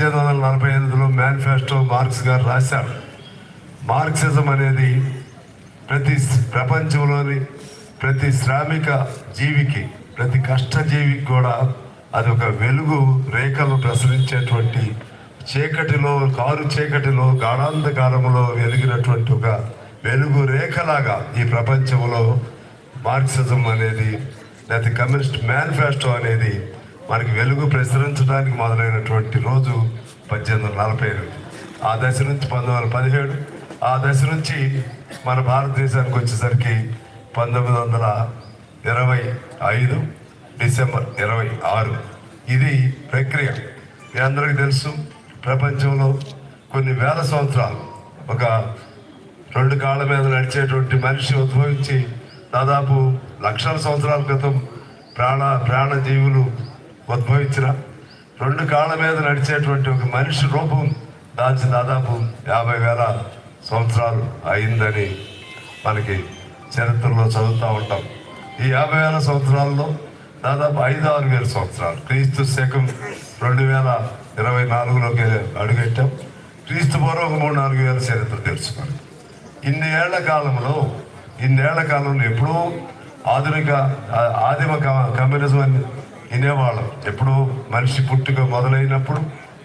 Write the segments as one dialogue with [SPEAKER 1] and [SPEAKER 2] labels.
[SPEAKER 1] పద్దెనిమిది వందల నలభై ఎనిమిదిలో మేనిఫెస్టో మార్క్స్ గారు రాశారు. మార్క్సిజం అనేది ప్రతి ప్రపంచంలోని ప్రతి శ్రామిక జీవికి ప్రతి కష్టజీవికి కూడా అది ఒక వెలుగు రేఖలు ప్రసరించేటువంటి చీకటిలో కారు చీకటిలో గాఢాంధకారంలో వెలిగినటువంటి ఒక వెలుగు రేఖలాగా ఈ ప్రపంచంలో మార్క్సిజం అనేది లేకపోతే కమ్యూనిస్ట్ మేనిఫెస్టో అనేది మనకి వెలుగు ప్రసరించడానికి మొదలైనటువంటి రోజు పద్దెనిమిది వందల నలభై ఏడు. ఆ దశ నుంచి పంతొమ్మిది వందల పదిహేడు ఆ దశ నుంచి మన భారతదేశానికి వచ్చేసరికి పంతొమ్మిది వందల ఇరవై ఐదు డిసెంబర్ ఇరవై ఆరు. ఇది ప్రక్రియ. మీ అందరికీ తెలుసు ప్రపంచంలో కొన్ని వేల సంవత్సరాలు ఒక రెండు కాళ్ళ మీద నడిచేటువంటి మనిషి ఉద్భవించి దాదాపు లక్షల సంవత్సరాల క్రితం ప్రాణ ప్రాణజీవులు ఉద్భవించిన రెండు కాళ్ళ మీద నడిచేటువంటి ఒక మనిషి రూపం దాల్చి దాదాపు యాభై వేల సంవత్సరాలు అయిందని మనకి చరిత్రలో చదువుతూ ఉంటాం. ఈ యాభై వేల సంవత్సరాల్లో దాదాపు ఐదు ఆరు వేల సంవత్సరాలు క్రీస్తు శకం రెండు వేల ఇరవై నాలుగులోకి అడుగెట్టాం. క్రీస్తు పూర్వం ఒక మూడు నాలుగు వేల చరిత్ర తెలుసుకోండి ఇన్ని ఏళ్ళ కాలంలో ఇన్నేళ్ళ కాలంలో ఎప్పుడూ ఆధునిక ఆదిమ కమ్యూనిజం అని వినేవాళ్ళం. ఎప్పుడూ మనిషి పుట్టుక మొదలైనప్పుడు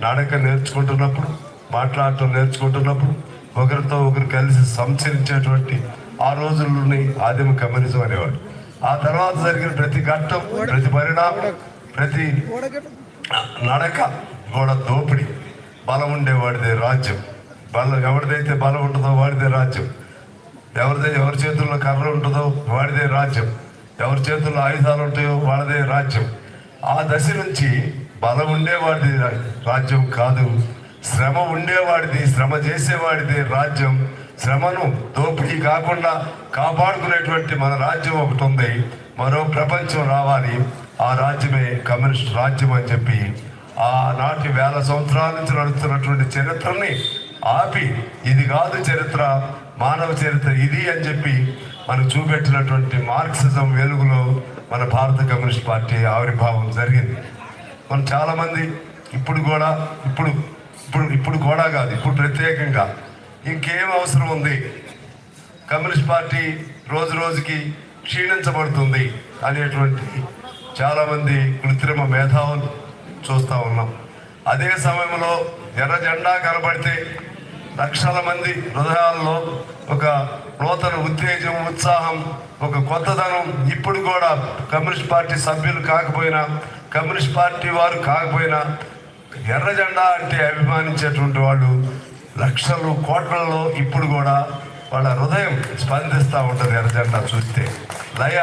[SPEAKER 1] నడక నేర్చుకుంటున్నప్పుడు మాట్లాడటం నేర్చుకుంటున్నప్పుడు ఒకరితో ఒకరు కలిసి సంచరించేటువంటి ఆ రోజుల్లోని ఆదిమ కమ్యూనిజం అనేవాడు. ఆ తర్వాత జరిగిన ప్రతి ఘట్టం ప్రతి పరిణామం ప్రతి నడక కూడా దోపిడి. బలం ఉండేవాడిదే రాజ్యం. బలం ఎవరిదైతే బలం ఉంటుందో వాడిదే రాజ్యం. ఎవరిదై ఎవరి చేతుల్లో కర్ర ఉంటుందో వాడిదే రాజ్యం. ఎవరి చేతుల్లో ఆయుధాలు ఉంటాయో వాళ్ళదే రాజ్యం. ఆ దశ నుంచి బలం ఉండేవాడిది రా- రాజ్యం కాదు. శ్రమ ఉండేవాడిది శ్రమ చేసేవాడిది రాజ్యం. శ్రమను దోపిడీ కాకుండా కాపాడుకునేటువంటి మన రాజ్యం ఒకటి ఉంది. మరో ప్రపంచం రావాలి. ఆ రాజ్యమే కమ్యూనిస్ట్ రాజ్యం అని చెప్పి ఆనాటి వేల సంవత్సరాల నుంచి నడుస్తున్నటువంటి చరిత్రని ఆపి ఇది కాదు చరిత్ర మానవ చరిత్ర ఇది అని చెప్పి మనకు చూపెట్టినటువంటి మార్క్సిజం వెలుగులో మన భారత కమ్యూనిస్ట్ పార్టీ ఆవిర్భావం జరిగింది. మనం చాలామంది ఇప్పుడు కూడా ఇప్పుడు ఇప్పుడు ఇప్పుడు కూడా కాదు ఇప్పుడు ప్రత్యేకంగా ఇంకేం అవసరం ఉంది? కమ్యూనిస్ట్ పార్టీ రోజు రోజుకి క్షీణించబడుతుంది అనేటువంటి చాలామంది కృత్రిమ మేధావులు చూస్తూ ఉన్నాం. అదే సమయంలో ఎర్ర జెండా కనబడితే లక్షల మంది హృదయాల్లో ఒక నూతన ఉత్తేజం ఉత్సాహం ఒక కొత్తదనం ఇప్పుడు కూడా కమ్యూనిస్ట్ పార్టీ సభ్యులు కాకపోయినా కమ్యూనిస్ట్ పార్టీ వారు కాకపోయినా ఎర్ర జెండా అంటే అభిమానించేటువంటి వాళ్ళు లక్షలు కోట్లలో ఇప్పుడు కూడా వాళ్ళ హృదయం స్పందిస్తూ ఉంటుంది ఎర్ర జెండా చూస్తే. లయ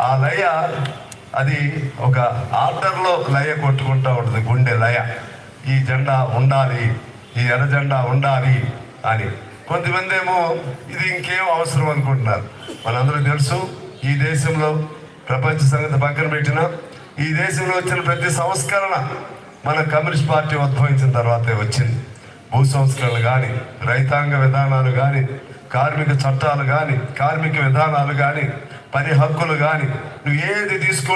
[SPEAKER 1] ఆ లయ అది ఒక ఆర్డర్లో లయ కొట్టుకుంటూ ఉంటుంది గుండె లయ. ఈ జెండా ఉండాలి. ఈ ఎర్రజెండా ఉండాలి అని. కొంతమంది ఏమో ఇది ఇంకేం అవసరం అనుకుంటున్నారు. మనందరూ తెలుసు ఈ దేశంలో ప్రపంచ సంగతి పక్కన పెట్టిన ఈ దేశంలో వచ్చిన ప్రతి సంస్కరణ మన కమ్యూనిస్ట్ పార్టీ ఉద్భవించిన తర్వాతే వచ్చింది. భూ సంస్కరణలు కానీ రైతాంగ విధానాలు కానీ కార్మిక చట్టాలు కానీ కార్మిక విధానాలు కానీ పని హక్కులు కానీ నువ్వు ఏది తీసుకోండి